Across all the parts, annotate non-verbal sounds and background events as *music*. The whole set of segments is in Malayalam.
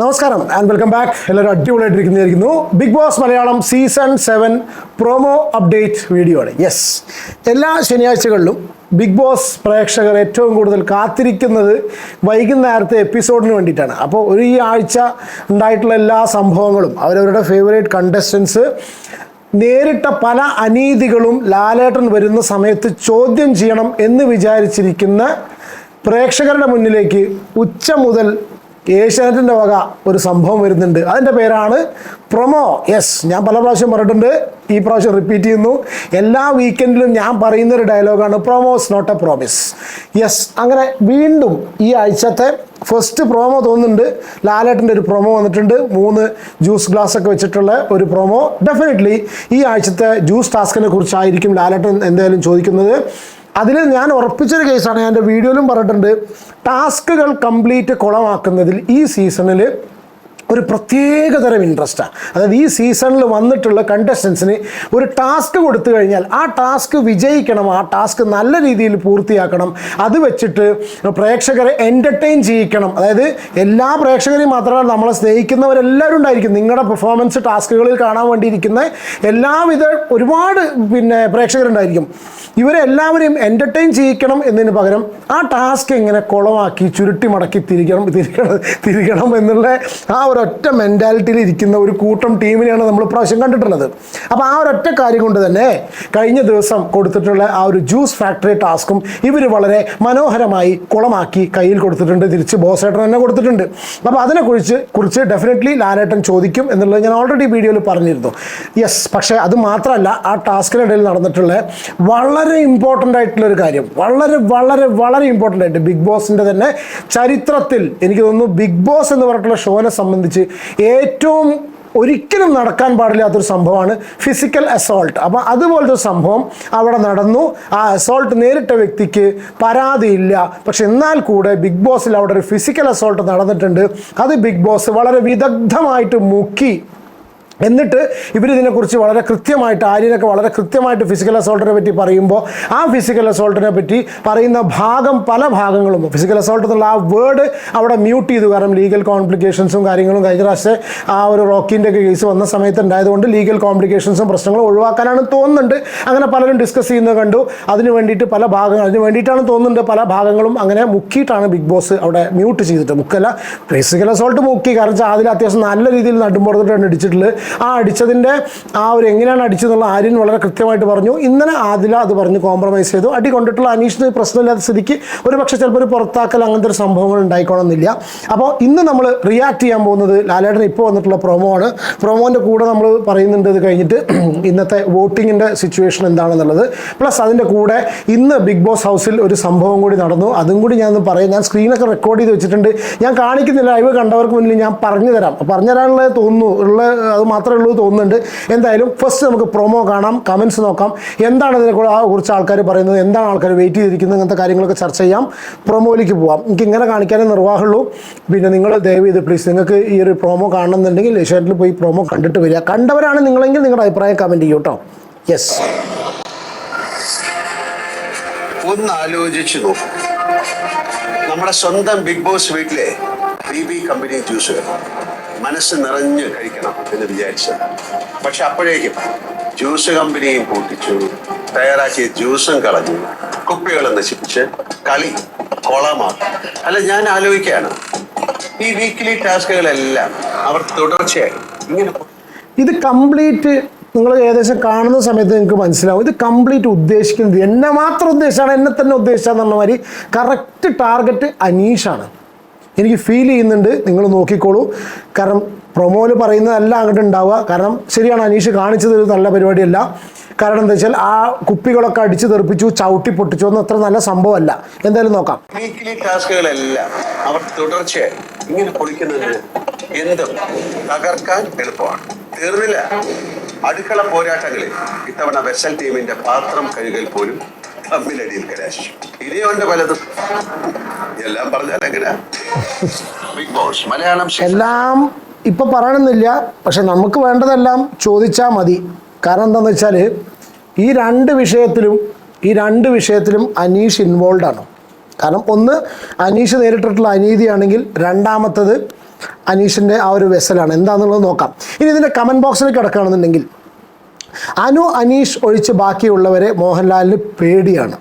നമസ്കാരം ആൻഡ് വെൽക്കം ബാക്ക് എല്ലാവരും അടിപൊളിയായിട്ടിരിക്കുന്നതായിരിക്കുന്നു. Big boss Malayalam season seven promo update video ആണ്. യെസ് എല്ലാ ശനിയാഴ്ചകളിലും ബിഗ് ബോസ് പ്രേക്ഷകർ ഏറ്റവും കൂടുതൽ കാത്തിരിക്കുന്നത് വൈകുന്നേരത്തെ എപ്പിസോഡിന് വേണ്ടിയിട്ടാണ്. അപ്പോൾ ഒരു ഈ ആഴ്ച ഉണ്ടായിട്ടുള്ള എല്ലാ സംഭവങ്ങളും അവരവരുടെ ഫേവറേറ്റ് കണ്ടസ്റ്റൻസ് നേരിട്ട പല അനീതികളും ലാലേട്ടൻ വരുന്ന സമയത്ത് ചോദ്യം ചെയ്യണം എന്ന് വിചാരിച്ചിരിക്കുന്ന പ്രേക്ഷകരുടെ മുന്നിലേക്ക് ഉച്ച മുതൽ ഏഷ്യാനെറ്റിന്റെ വക ഒരു സംഭവം വരുന്നുണ്ട്. അതിന്റെ പേരാണ് പ്രൊമോ. യെസ് ഞാൻ പല പ്രാവശ്യം പറഞ്ഞിട്ടുണ്ട്. ഈ പ്രാവശ്യം റിപ്പീറ്റ് ചെയ്യുന്നു. എല്ലാ വീക്കെൻഡിലും ഞാൻ പറയുന്ന ഒരു ഡയലോഗാണ് promos not a promise yes അങ്ങനെ വീണ്ടും ഈ ആഴ്ചത്തെ ഫസ്റ്റ് പ്രൊമോ തോന്നുന്നുണ്ട്. ലാലേട്ടന്റെ ഒരു പ്രൊമോ വന്നിട്ടുണ്ട്. മൂന്ന് ജ്യൂസ് ഗ്ലാസ് ഒക്കെ വെച്ചിട്ടുള്ള ഒരു പ്രൊമോ ഡെഫിനറ്റ്ലി ഈ ആഴ്ചത്തെ ജ്യൂസ് ടാസ്കിനെ കുറിച്ചായിരിക്കും ലാലേട്ടൻ എന്തായാലും ചോദിക്കുന്നത്. അതിൽ ഞാൻ ഉറപ്പിച്ചൊരു കേസാണ് ഞാൻ എന്റെ വീഡിയോയിലും പറഞ്ഞിട്ടുണ്ട്. ടാസ്കുകൾ കംപ്ലീറ്റ് കുളമാക്കുന്നതിൽ ഈ സീസണിൽ ഒരു പ്രത്യേകതരം ഇൻട്രസ്റ്റാണ് അതായത് ഈ സീസണിൽ വന്നിട്ടുള്ള കണ്ടസ്റ്റൻസിന് ഒരു ടാസ്ക് കൊടുത്തു കഴിഞ്ഞാൽ ആ ടാസ്ക് വിജയിക്കണം ആ ടാസ്ക് നല്ല രീതിയിൽ പൂർത്തിയാക്കണം. അത് വെച്ചിട്ട് പ്രേക്ഷകരെ എന്റർടൈൻ ചെയ്യിക്കണം. അതായത് എല്ലാ പ്രേക്ഷകരെയും മാത്രമല്ല നമ്മളെ സ്നേഹിക്കുന്നവരെല്ലാവരും ഉണ്ടായിരിക്കും. നിങ്ങളുടെ പെർഫോമൻസ് ടാസ്കുകളിൽ കാണാൻ വേണ്ടിയിരിക്കുന്ന എല്ലാവിധ ഒരുപാട് പിന്നെ പ്രേക്ഷകരുണ്ടായിരിക്കും. ഇവരെ എല്ലാവരെയും എന്റർടൈൻ ചെയ്യിക്കണം എന്നതിന് പകരം ആ ടാസ്ക് എങ്ങനെ കുളമാക്കി ചുരുട്ടി മടക്കി തിരിക്കണം തിരിക്കണം തിരിക്കണം എന്നുള്ള ആ ഒരൊറ്റ മെന്റാലിറ്റിയിൽ ഇരിക്കുന്ന ഒരു കൂട്ടം ടീമിനെയാണ് നമ്മൾ പ്രാവശ്യം കണ്ടിട്ടുള്ളത്. അപ്പോൾ ആ ഒരൊറ്റ കാര്യം കൊണ്ട് തന്നെ കഴിഞ്ഞ ദിവസം കൊടുത്തിട്ടുള്ള ആ ഒരു ജ്യൂസ് ഫാക്ടറി ടാസ്കും ഇവർ വളരെ മനോഹരമായി കുളമാക്കി കയ്യിൽ കൊടുത്തിട്ടുണ്ട്. തിരിച്ച് ബോസേട്ടൻ തന്നെ കൊടുത്തിട്ടുണ്ട്. അപ്പോൾ അതിനെക്കുറിച്ച് കുറിച്ച് ഡെഫിനറ്റ്ലി ലാലേട്ടൻ ചോദിക്കും എന്നുള്ളത് ഞാൻ ഓൾറെഡി വീഡിയോയിൽ പറഞ്ഞിരുന്നു. യെസ് പക്ഷേ അത് മാത്രമല്ല ആ ടാസ്കിനിടയിൽ നടന്നിട്ടുള്ള വളരെ ഇമ്പോർട്ടന്റ് ആയിട്ടുള്ള ഒരു കാര്യം. വളരെ വളരെ വളരെ ഇമ്പോർട്ടന്റ് ആയിട്ട് ബിഗ് ബോസിന്റെ തന്നെ ചരിത്രത്തിൽ എനിക്ക് തോന്നുന്നു ബിഗ് ബോസ് എന്ന് പറഞ്ഞിട്ടുള്ള ഷോനെ സംബന്ധിച്ച് ഏറ്റവും ഒരിക്കലും നടക്കാൻ പാടില്ലാത്തൊരു സംഭവമാണ് ഫിസിക്കൽ അസോൾട്ട് അപ്പോൾ അതുപോലത്തെ സംഭവം അവിടെ നടന്നു. ആ അസോൾട്ട് നേരിട്ട വ്യക്തിക്ക് പരാതിയില്ല. പക്ഷെ എന്നാൽ കൂടെ ബിഗ് ബോസിൽ അവിടെ ഒരു ഫിസിക്കൽ അസോൾട്ട് നടന്നിട്ടുണ്ട്. അത് ബിഗ് ബോസ് വളരെ വിദഗ്ധമായിട്ട് മുക്കി എന്നിട്ട് ഇവരിതിനെക്കുറിച്ച് വളരെ കൃത്യമായിട്ട് ആര്യനൊക്കെ വളരെ കൃത്യമായിട്ട് ഫിസിക്കൽ അസോൾട്ടിനെ പറ്റി പറയുമ്പോൾ ആ ഫിസിക്കൽ അസോൾട്ടിനെ പറ്റി പറയുന്ന ഭാഗം പല ഭാഗങ്ങളും ഫിസിക്കൽ അസോൾട്ട് എന്നുള്ള ആ വേർഡ് അവിടെ മ്യൂട്ട് ചെയ്തു. കാരണം ലീഗൽ കോംപ്ലിക്കേഷൻസും കാര്യങ്ങളും കഴിഞ്ഞ പ്രാവശ്യം ആ ഒരു റോക്കിന്റെ കേസ് വന്ന സമയത്ത് ഉണ്ടായതുകൊണ്ട് ലീഗൽ കോംപ്ലിക്കേഷൻസും പ്രശ്നങ്ങളും ഒഴിവാക്കാനാണ് തോന്നുന്നുണ്ട്. അങ്ങനെ പലരും ഡിസ്കസ് ചെയ്യുന്നത് കണ്ടു. അതിന് വേണ്ടിയിട്ട് പല ഭാഗങ്ങൾ അതിന് വേണ്ടിയിട്ടാണ് തോന്നുന്നുണ്ട് പല ഭാഗങ്ങളും അങ്ങനെ മുക്കിയിട്ടാണ് ബിഗ് ബോസ് അവിടെ മ്യൂട്ട് ചെയ്തിട്ട്. മുക്കല്ല ഫിസിക്കൽ അസോൾട്ട് മുക്കി. കാരണം അതിൽ അത്യാവശ്യം നല്ല രീതിയിൽ നടുമ്പുറത്തിട്ടാണ് ഇടിച്ചിട്ടുള്ളത്. ആ അടിച്ചതിന്റെ ആ ഒരു എങ്ങനെയാണ് അടിച്ചതെന്നുള്ള ആര്യൻ വളരെ കൃത്യമായിട്ട് പറഞ്ഞു. ഇന്നലെ ആദില അത് പറഞ്ഞ് കോംപ്രമൈസ് ചെയ്തു. അടി കൊണ്ടിട്ടുള്ള അനീഷിന് പ്രശ്നമില്ലാത്ത സ്ഥിതിക്ക് ഒരു പക്ഷേ ചിലപ്പോൾ ഒരു പുറത്താക്കൽ അങ്ങനത്തെ ഒരു സംഭവങ്ങൾ ഉണ്ടായിക്കോണമെന്നില്ല അപ്പോൾ ഇന്ന് നമ്മൾ റിയാക്ട് ചെയ്യാൻ പോകുന്നത് ലാലേട്ടൻ ഇപ്പോൾ വന്നിട്ടുള്ള പ്രൊമോ ആണ്. പ്രൊമോന്റെ കൂടെ നമ്മൾ പറയുന്നുണ്ട് ഇത് കഴിഞ്ഞിട്ട് *clears throat* ഇന്നത്തെ വോട്ടിങ്ങിന്റെ സിറ്റുവേഷൻ എന്താണെന്നുള്ളത്. പ്ലസ് അതിന്റെ കൂടെ ഇന്ന് ബിഗ് ബോസ് ഹൗസിൽ ഒരു സംഭവം കൂടി നടന്നു. അതും കൂടി ഞാൻ ഒന്ന് പറയാം. ഞാൻ സ്ക്രീനൊക്കെ റെക്കോർഡ് ചെയ്ത് വെച്ചിട്ടുണ്ട്. ഞാൻ കാണിക്കുന്നില്ല. ലൈവ് കണ്ടവർക്ക് മുന്നിൽ ഞാൻ പറഞ്ഞു തരാം പറഞ്ഞു തരാനുള്ളത് തോന്നുന്നു. ഉള്ള അത് മാത്രമേ ഉള്ളൂ തോന്നുന്നുണ്ട്. എന്തായാലും ഫസ്റ്റ് നമുക്ക് പ്രൊമോ കാണാം കമൻസ് നോക്കാം. എന്താണ് ഇതിനെ കുറിച്ച് ആൾക്കാർ പറയുന്നത്? എന്താണ് ആൾക്കാർ വെയിറ്റ് ചെയ്തിരിക്കുന്നത്? അങ്ങനത്തെ കാര്യങ്ങളൊക്കെ ചർച്ച ചെയ്യാം. പ്രൊമോയിലേക്ക് പോവാം. എനിക്ക് ഇങ്ങനെ കാണിക്കാനേ നിർവാഹമുള്ളൂ. പിന്നെ നിങ്ങൾ ദയവ് ചെയ്ത് പ്ലീസ് നിങ്ങൾക്ക് ഈ ഒരു പ്രൊമോ കാണണമെന്നുണ്ടെങ്കിൽ ഏഷ്യാനെറ്റിൽ പോയി പ്രൊമോ കണ്ടിട്ട് വരിക. കണ്ടവരാണ് നിങ്ങളെങ്കിൽ നിങ്ങളുടെ അഭിപ്രായം കമന്റ് ചെയ്യൂ കേട്ടോ യെസ് ഒന്ന് ആലോചിച്ചു നോക്കും. നമ്മുടെ സ്വന്തം ബിഗ് ബോസ് വീട്ടിലെ ബി ബി കമ്പനി ജ്യൂസ് മനസ്സ് നിറഞ്ഞ് കഴിക്കണം എന്ന് വിചാരിച്ചത്. പക്ഷെ അപ്പോഴേക്കും ജ്യൂസ് കമ്പനിയും പൂട്ടിച്ചു. തയ്യാറാക്കിയ ജ്യൂസും കളഞ്ഞു. കുപ്പികൾ നശിപ്പിച്ച് കളി കൊളമാക്കി. അല്ല ഞാൻ ആലോചിക്കുകയാണ്. ഈ വീക്കിലി ടാസ്കുകളെല്ലാം അവർ തുടർച്ചയായി ഇങ്ങനെ ഇത് കംപ്ലീറ്റ് നിങ്ങൾ ഏകദേശം കാണുന്ന സമയത്ത് നിങ്ങൾക്ക് മനസ്സിലാവും. ഇത് കംപ്ലീറ്റ് ഉദ്ദേശിക്കുന്നത് എന്നെ മാത്രം ഉദ്ദേശമാണ് എന്നെ തന്നെ ഉദ്ദേശിച്ചാന്ന് മാതിരി കറക്റ്റ് ടാർഗറ്റ് അനീഷാണ്. എനിക്ക് ഫീൽ ചെയ്യുന്നുണ്ട്. നിങ്ങൾ നോക്കിക്കോളൂ. കാരണം പ്രൊമോയിൽ പറയുന്നതല്ല അങ്ങോട്ട് ഉണ്ടാവുക. കാരണം ശരിയാണ് അനീഷ് കാണിച്ചത് ഒരു നല്ല പരിപാടിയല്ല. കാരണം എന്താ വെച്ചാൽ ആ കുപ്പികളൊക്കെ അടിച്ച് തെറിപ്പിച്ചു ചവിട്ടി പൊട്ടിച്ചു എന്ന് അത്ര നല്ല സംഭവമല്ല. എന്തായാലും നോക്കാം. ടാസ്കുകളെല്ലാം അവർ തുടർച്ചയായി ഇങ്ങനെ പൊളിക്കുന്നത് എന്തും തകർക്കാൻ എളുപ്പമാണ്. തീർന്നില്ല. അടുക്കള പോരാട്ടങ്ങളിൽ ഇത്തവണ വെസൽ ടീമിന്റെ പാത്രം കഴുകൽ പോലും തമ്മിലടിയിൽ കലാശിച്ചു ഇനിയുണ്ട് പലതും. എല്ലാം പറഞ്ഞാൽ എങ്ങനെ ബിഗ് ബോസ് മലയാളം എല്ലാം ഇപ്പൊ പറയണമെന്നില്ല പക്ഷെ നമുക്ക് വേണ്ടതെല്ലാം ചോദിച്ചാൽ മതി. കാരണം എന്താണെന്ന് വെച്ചാൽ ഈ രണ്ട് വിഷയത്തിലും ഈ രണ്ട് വിഷയത്തിലും അനീഷ് ഇൻവോൾവ് ആണ്. കാരണം ഒന്ന് അനീഷ് നേരിട്ടിട്ടുള്ള അനീതിയാണെങ്കിൽ രണ്ടാമത്തത് അനീഷിന്റെ ആ ഒരു വെസലാണ്. എന്താണെന്നുള്ളത് നോക്കാം. ഇനി ഇതിന്റെ കമന്റ് ബോക്സിൽ കിടക്കുകയാണെന്നുണ്ടെങ്കിൽ അനു അനീഷ് ഒഴിച്ച് ബാക്കിയുള്ളവരെ മോഹൻലാലിന് പേടിയാണ്.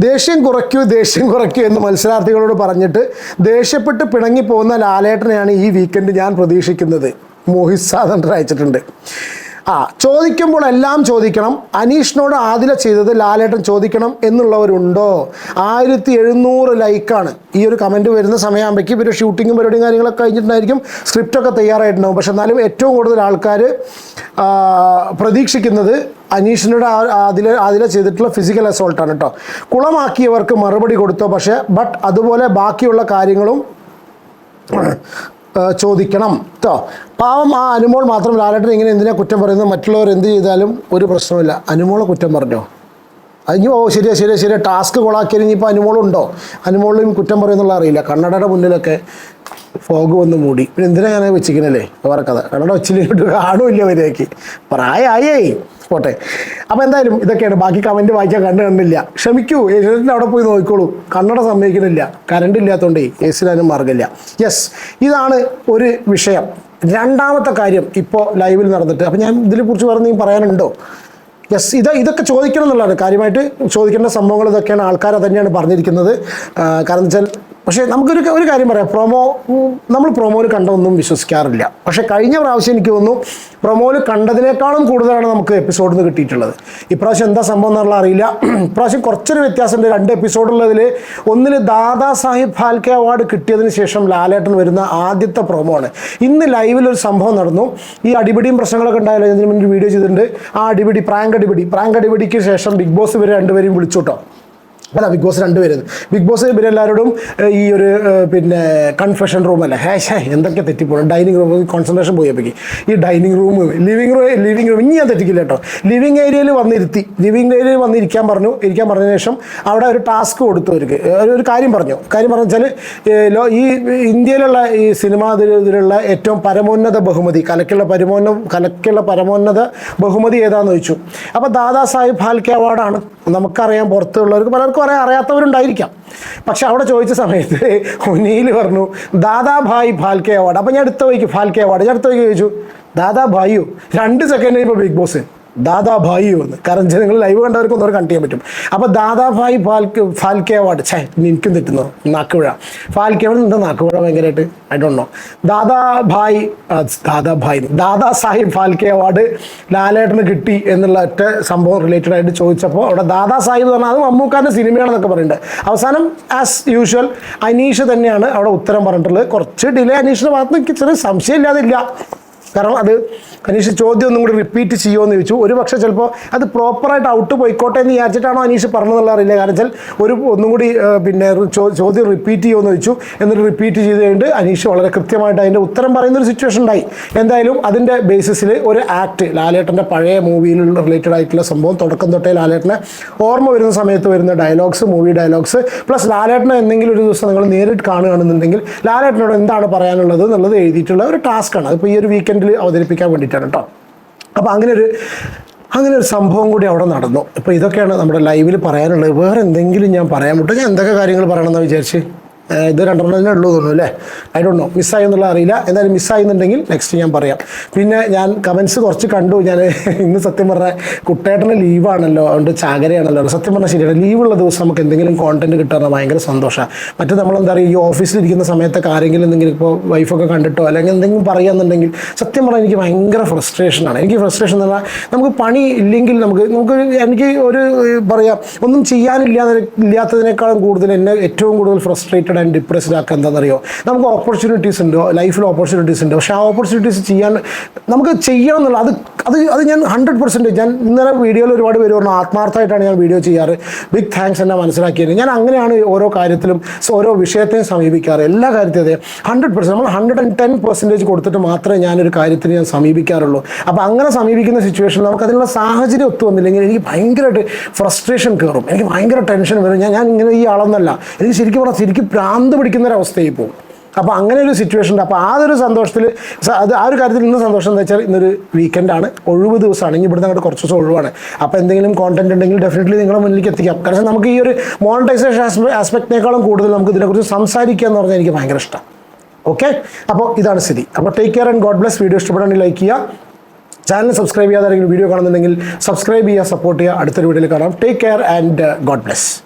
ദേഷ്യം കുറയ്ക്കൂ ദേഷ്യം കുറയ്ക്കൂ എന്ന് മത്സരാർത്ഥികളോട് പറഞ്ഞിട്ട് ദേഷ്യപ്പെട്ട് പിണങ്ങി പോകുന്ന ലാലേട്ടനെയാണ് ഈ വീക്കെൻഡ് ഞാൻ പ്രതീക്ഷിക്കുന്നത്. മോഹിത് സാധനം അയച്ചിട്ടുണ്ട്. ആ ചോദിക്കുമ്പോൾ എല്ലാം ചോദിക്കണം. അനീഷിനോട് ആദില ചെയ്തത് ലാലേട്ടൻ ചോദിക്കണം എന്നുള്ളവരുണ്ടോ? ആയിരത്തി എഴുന്നൂറ് ലൈക്കാണ്. ഈ ഒരു കമന്റ് വരുന്ന സമയമാകുമ്പോഴേക്കും ഇവർ ഷൂട്ടിങ്ങും പരിപാടിയും കാര്യങ്ങളൊക്കെ കഴിഞ്ഞിട്ടുണ്ടായിരിക്കും. സ്ക്രിപ്റ്റൊക്കെ തയ്യാറായിട്ടുണ്ടാവും. പക്ഷെ എന്നാലും ഏറ്റവും കൂടുതൽ ആൾക്കാർ പ്രതീക്ഷിക്കുന്നത് അനീഷിനോട് അതിലെ അതിലെ ചെയ്തിട്ടുള്ള ഫിസിക്കൽ അസോൾട്ടാണ് കേട്ടോ കുളമാക്കിയവർക്ക് മറുപടി കൊടുത്തോ? പക്ഷേ ബട്ട് അതുപോലെ ബാക്കിയുള്ള കാര്യങ്ങളും ചോദിക്കണം കേട്ടോ പാവം ആ അനുമോൾ മാത്രം ലാലേട്ടൻ ഇങ്ങനെ എന്തിനാ കുറ്റം പറയുന്നത്? മറ്റുള്ളവർ എന്ത് ചെയ്താലും ഒരു പ്രശ്നമില്ല അനുമോളെ കുറ്റം പറഞ്ഞോ? അതിന് ഓ ശരിയാ ശരിയാ ശരിയാ. ടാസ്ക് കൊളാക്കിയാൽ ഇനിയിപ്പോൾ അനുമോളുണ്ടോ അനുമോളിലും കുറ്റം പറയുന്നുള്ള അറിയില്ല. കണ്ണടയുടെ മുന്നിലൊക്കെ ഫോഗ് വന്ന് മൂടി. പിന്നെ എന്തിനാ ഞാൻ വെച്ചിരിക്കണല്ലേ? വേറെ കഥ കണ്ണട വെച്ചിട്ട് കാണുമില്ല വരെയൊക്കെ പ്രായമായേ പോട്ടെ. അപ്പോൾ എന്തായാലും ഇതൊക്കെയാണ്. ബാക്കി കമന്റ് വായിക്കാൻ കണ്ടു കണ്ടില്ല. ക്ഷമിക്കൂ. ഏഷ്യന്റെ അവിടെ പോയി നോക്കിക്കോളൂ. കണ്ണട സമ്മതിക്കുന്നില്ല. കറണ്ട് ഇല്ലാത്തതുകൊണ്ടേ എ സിയിലാനും മാർഗമില്ല. യെസ് ഇതാണ് ഒരു വിഷയം. രണ്ടാമത്തെ കാര്യം ഇപ്പോൾ ലൈവിൽ നടന്നിട്ട്. അപ്പോൾ ഞാൻ ഇതിനെക്കുറിച്ച് പറഞ്ഞ് പറയാനുണ്ടോ? യെസ് ഇത് ഇതൊക്കെ ചോദിക്കണം എന്നുള്ളതാണ്. കാര്യമായിട്ട് ചോദിക്കേണ്ട സംഭവങ്ങൾ ഇതൊക്കെയാണ് ആൾക്കാർ തന്നെയാണ് പറഞ്ഞിരിക്കുന്നത്. കാരണം വെച്ചാൽ പക്ഷേ നമുക്കൊരു ഒരു കാര്യം പറയാം. പ്രൊമോ നമ്മൾ പ്രൊമോയിൽ കണ്ടതൊന്നും വിശ്വസിക്കാറില്ല. പക്ഷേ കഴിഞ്ഞ പ്രാവശ്യം എനിക്ക് തോന്നുന്നു പ്രൊമോയിൽ കണ്ടതിനേക്കാളും കൂടുതലാണ് നമുക്ക് എപ്പിസോഡിൽ നിന്ന് കിട്ടിയിട്ടുള്ളത്. ഇപ്രാവശ്യം എന്താ സംഭവം എന്നുള്ള അറിയില്ല. *clears throat* ഇപ്രാവശ്യം കുറച്ചൊരു വ്യത്യാസമുണ്ട്. രണ്ട് എപ്പിസോഡുള്ളതിൽ ഒന്നിൽ ദാദാ സാഹിബ് ഫാൽക്കെ അവാർഡ് കിട്ടിയതിന് ശേഷം ലാലേട്ടൻ വരുന്ന ആദ്യത്തെ പ്രൊമോ ആണ്. ഇന്ന് ലൈവിൽ ഒരു സംഭവം നടന്നു. ഈ അടിപിടിയും പ്രശ്നങ്ങളൊക്കെ ഉണ്ടായാലും ഇതിന് മുന്നിൽ വീഡിയോ ചെയ്തിട്ടുണ്ട്. ആ അടിപിടി പ്രാങ്ക് അടിപിടി. പ്രാങ്ക് അടിപിടിക്ക് ശേഷം ബിഗ് ബോസ് ഇവർ രണ്ടുപേരും വിളിച്ചു കേട്ടോ. അല്ല ബിഗ് ബോസ് രണ്ടുപേരും. ബിഗ് ബോസ് ഇവരെല്ലാവരോടും ഈ ഒരു പിന്നെ കൺഫെഷൻ റൂം അല്ല? ഹേ ഷേ എന്തൊക്കെ തെറ്റിപ്പോ ഡൈനിങ് റൂം കോൺസെൻട്രേഷൻ പോയപ്പോഴേക്ക് ഈ dining room living room living room ഇനി ഞാൻ തെറ്റിക്കില്ല കേട്ടോ. ലിവിങ് ഏരിയയിൽ വന്നിരുത്തി. ലിവിങ് ഏരിയയിൽ വന്നിരിക്കാൻ പറഞ്ഞു. ഇരിക്കാൻ പറഞ്ഞ ശേഷം അവിടെ ഒരു ടാസ്ക് കൊടുത്തു അവർക്ക്. ഒരു- കാര്യം പറഞ്ഞു. കാര്യം പറഞ്ഞു വെച്ചാൽ ഈ ഇന്ത്യയിലുള്ള ഈ സിനിമാ ഇതിലുള്ള ഏറ്റവും പരമോന്നത ബഹുമതി കലക്കുള്ള പരമോന്ന കലക്കുള്ള പരമോന്നത ബഹുമതി ഏതാന്ന് ചോദിച്ചു. അപ്പോൾ ദാദാ സാഹിബ് ഫാൽക്കെ അവാർഡാണ്. നമുക്കറിയാം പുറത്തുള്ളവർക്ക് പലർക്കും അറിയാൻ അറിയാത്തവരുണ്ടായിരിക്കാം. പക്ഷെ അവിടെ ചോദിച്ച സമയത്ത് ഒനീൽ പറഞ്ഞു ദാദാഭായ് ഫാൽക്കെ അവാർഡ്. അപ്പം ഞാൻ അടുത്ത വഴിക്ക് ഫാൽക്കെ അവാർഡ്. ഞാൻ അടുത്ത വഴിക്ക് ചോദിച്ചു ദാദാഭായിയോ രണ്ട് സെക്കൻഡ് ഇപ്പോൾ ബിഗ് ബോസ്. ദാദാ ഭായി എന്ന്. കാരണം ജനങ്ങൾ ലൈവ് കണ്ടവർക്കൊന്നും അവർ കണ്ട് ചെയ്യാൻ പറ്റും. അപ്പോൾ ദാദാ ഭായ് ഫാൽക്കെ ഫാൽക്കെ അവാർഡ് ഛേ എനിക്കും തെറ്റുന്നു. നാക്കുപുഴ. ഫാൽക്കെ അവാർഡ് എന്താ നാക്കുപുഴ ഭയങ്കരമായിട്ട് I don't know Dada Bhai ആ, ദാദാ സാഹിബ് ഫാൽക്കെ അവാർഡ് ലാലേട്ടന് കിട്ടി എന്നുള്ള ഒറ്റ സംഭവം റിലേറ്റഡ് ആയിട്ട് ചോദിച്ചപ്പോൾ അവിടെ ദാദാ സാഹിബ് എന്ന് പറഞ്ഞാൽ അത് മമ്മൂക്കാന്റെ സിനിമയാണെന്നൊക്കെ പറയുന്നുണ്ട്. അവസാനം ആസ് യൂഷ്വൽ അനീഷ് തന്നെയാണ് അവിടെ ഉത്തരം പറഞ്ഞിട്ടുള്ളത്. കുറച്ച് ഡിലേ അനീഷിന്റെ ഭാഗത്ത് എനിക്ക് ചെറിയ സംശയമില്ലാതില്ല. കാരണം അത് അനീഷ് ചോദ്യം ഒന്നും കൂടി റിപ്പീറ്റ് ചെയ്യുമോ എന്ന് ചോദിച്ചു. ഒരു പക്ഷേ ചിലപ്പോൾ അത് പ്രോപ്പറായിട്ട് ഔട്ട് പോയിക്കോട്ടെ എന്ന് വിചാരിച്ചിട്ടാണോ അനീഷ് പറഞ്ഞതെന്നുള്ള അറിയില്ല. കാരണം വെച്ചാൽ ഒരു ഒന്നും കൂടി പിന്നെ ചോദ്യം റിപ്പീറ്റ് ചെയ്യുമോ എന്ന് ചോദിച്ചു. എന്നിട്ട് റിപ്പീറ്റ് ചെയ്ത് കഴിഞ്ഞിട്ട് അനീഷ് വളരെ കൃത്യമായിട്ട് അതിന്റെ ഉത്തരം പറയുന്ന ഒരു സിറ്റുവേഷൻ ഉണ്ടായി. എന്തായാലും അതിന്റെ ബേസിസിൽ ഒരു ആക്ട് ലാലേട്ടന്റെ പഴയ മൂവിയിലുള്ള റിലേറ്റഡ് ആയിട്ടുള്ള സംഭവം തുടക്കം തൊട്ടേ ലാലേട്ടനെ ഓർമ്മ വരുന്ന സമയത്ത് വരുന്ന ഡയലോഗ്സ് മൂവി ഡയലോഗ്സ് പ്ലസ് ലാലേട്ടനെ എന്തെങ്കിലും ഒരു ദിവസം നിങ്ങൾ നേരിട്ട് കാണുകയാണെന്നുണ്ടെങ്കിൽ ലാലേട്ടനോട് എന്താണ് പറയാനുള്ളത് എന്നുള്ളത് എഴുതിയിട്ടുള്ള ഒരു ടാസ്ക്കാണ് അതിപ്പോൾ ഈ ഒരു വീക്കെൻഡിൽ അവതരിപ്പിക്കാൻ വേണ്ടിയിട്ടാണ് കേട്ടോ അപ്പോൾ അങ്ങനെ ഒരു അങ്ങനെ ഒരു സംഭവം കൂടി അവിടെ നടന്നു. അപ്പോൾ ഇതൊക്കെയാണ് നമ്മുടെ ലൈവിൽ പറയാനുള്ളത്. വേറെ എന്തെങ്കിലും ഞാൻ പറയാൻ വിട്ടു. ഞാൻ എന്തൊക്കെ കാര്യങ്ങൾ പറയണമെന്ന് വിചാരിച്ച്? ഇത് രണ്ടെണ്ണത്തിനേ ഉള്ളൂ തോന്നുന്നു അല്ലേ? ഐ ഡോണ്ട് നോ മിസ്സായി എന്നുള്ള അറിയില്ല. എന്തായാലും മിസ്സായിരുന്നുണ്ടെങ്കിൽ നെക്സ്റ്റ് ഞാൻ പറയാം. പിന്നെ ഞാൻ കമൻസ് കുറച്ച് കണ്ടു. ഞാൻ ഇന്ന് സത്യം പറഞ്ഞാൽ കുട്ടേട്ടന് ലീവാണല്ലോ അതുകൊണ്ട് ചാകരയാണല്ലോ. സത്യം പറഞ്ഞാൽ ശരിയാണ്. ലീവുള്ള ദിവസം നമുക്ക് എന്തെങ്കിലും കോണ്ടന്റ് കിട്ടാൻ ഭയങ്കര സന്തോഷമാണ്. മറ്റേ നമ്മളെന്താ പറയുക ഈ ഓഫീസിലിരിക്കുന്ന സമയത്തൊക്കെ ആരെങ്കിലും എന്തെങ്കിലും ഇപ്പോൾ വൈഫൊക്കെ കണ്ടിട്ടോ? അല്ലെങ്കിൽ എന്തെങ്കിലും പറയാന്നുണ്ടെങ്കിൽ സത്യം പറഞ്ഞാൽ എനിക്ക് ഭയങ്കര ഫ്രസ്ട്രേഷനാണ് എനിക്ക് ഫ്രസ്ട്രേഷൻ എന്ന് പറഞ്ഞാൽ നമുക്ക് പണി ഇല്ലെങ്കിൽ നമുക്ക് നമുക്ക് എനിക്ക് ഒരു പറയാം ഒന്നും ചെയ്യാനില്ലാതെ ഇല്ലാത്തതിനേക്കാളും കൂടുതൽ എന്നെ ഏറ്റവും കൂടുതൽ ഫ്രസ്ട്രേറ്റഡ് ആൻഡ് ഡിപ്രസ്ഡ് ആക്കുക എന്താണെന്നറിയോ? നമുക്ക് ഓപ്പർച്യൂണിറ്റീസ് ഉണ്ടോ ലൈഫിൽ ഓപ്പർച്യൂണിറ്റീസ് ഉണ്ട്. പക്ഷേ ആ ഓപ്പർച്യൂണിറ്റീസ് ചെയ്യാൻ നമുക്ക് ചെയ്യണം എന്നുള്ള അത് അത് അത് ഞാൻ ഹൺഡ്രഡ് പെർസെന്റേജ് ഞാൻ ഇന്നലെ വീഡിയോയിൽ ഒരുപാട് പേര് പറഞ്ഞു ആത്മാർത്ഥമായിട്ടാണ് ഞാൻ വീഡിയോ ചെയ്യാറ്. ബിഗ് താങ്ക്സ് എന്നെ മനസ്സിലാക്കിയത്. ഞാൻ അങ്ങനെയാണ് ഓരോ കാര്യത്തിലും ഓരോ വിഷയത്തെയും സമീപിക്കാറ്. എല്ലാ കാര്യത്തിലും ഹൺഡ്രഡ് പെർസെന്റ് നമ്മൾ ഹൺഡ്രഡ് ആൻഡ് ടെൻ പെർസെന്റേജ് കൊടുത്തിട്ട് മാത്രമേ ഞാനൊരു കാര്യത്തിന് ഞാൻ സമീപിക്കാറുള്ളൂ. അപ്പോൾ അങ്ങനെ സമീപിക്കുന്ന സിറ്റുവേഷനിൽ നമുക്ക് അതിനുള്ള സാഹചര്യം ഒത്തു വന്നില്ലെങ്കിൽ എനിക്ക് ഭയങ്കരമായിട്ട് ഫ്രസ്ട്രേഷൻ കയറും. എനിക്ക് ഭയങ്കര ടെൻഷൻ വരും. ഞാൻ ഞാൻ ഇങ്ങനെ ഈ ആളൊന്നല്ല. എനിക്ക് ശരിക്കും പറഞ്ഞാൽ ശരിക്കും പ്രാന്ത് പിടിക്കുന്നൊരവസ്ഥയായി പോകും. അപ്പോൾ അങ്ങനെ ഒരു സിറ്റുവേഷൻ ഉണ്ട്. അപ്പോൾ ആ ഒരു സന്തോഷത്തിൽ അത് ആ ഒരു കാര്യത്തിൽ ഇന്ന് സന്തോഷം എന്താ വെച്ചാൽ ഇന്നൊരു വീക്കെൻഡാണ് ഒഴിവ് ദിവസമാണ്. ഇനി ഇവിടുന്ന് അങ്ങോട്ട് കുറച്ച് ദിവസം ഒഴിവാണ്. അപ്പോൾ എന്തെങ്കിലും കോണ്ടന്റ് ഉണ്ടെങ്കിൽ ഡെഫിനറ്റ്ലി നിങ്ങളുടെ മുന്നിലേക്ക് എത്തിക്കാം. കാരണം നമുക്ക് ഈ ഒരു മോണിറ്റൈസേഷൻ ആസ്പെക്റ്റിനേക്കാളും കൂടുതൽ നമുക്ക് ഇതിനെക്കുറിച്ച് സംസാരിക്കുക എന്ന് പറഞ്ഞാൽ എനിക്ക് ഭയങ്കര ഇഷ്ടം. ഓക്കെ അപ്പോൾ ഇതാണ് സ്ഥിതി. അപ്പോൾ take care and God bless video ഇഷ്ടപ്പെടാണെങ്കിൽ like ചെയ്യുക. ചാനൽ സബ്സ്ക്രൈബ് ചെയ്യാതെ വീഡിയോ കാണുന്നുണ്ടെങ്കിൽ സബ്സ്ക്രൈബ് ചെയ്യുക സപ്പോർട്ട് ചെയ്യുക. അടുത്തൊരു വീഡിയോയിൽ കാണാം. Take care and God bless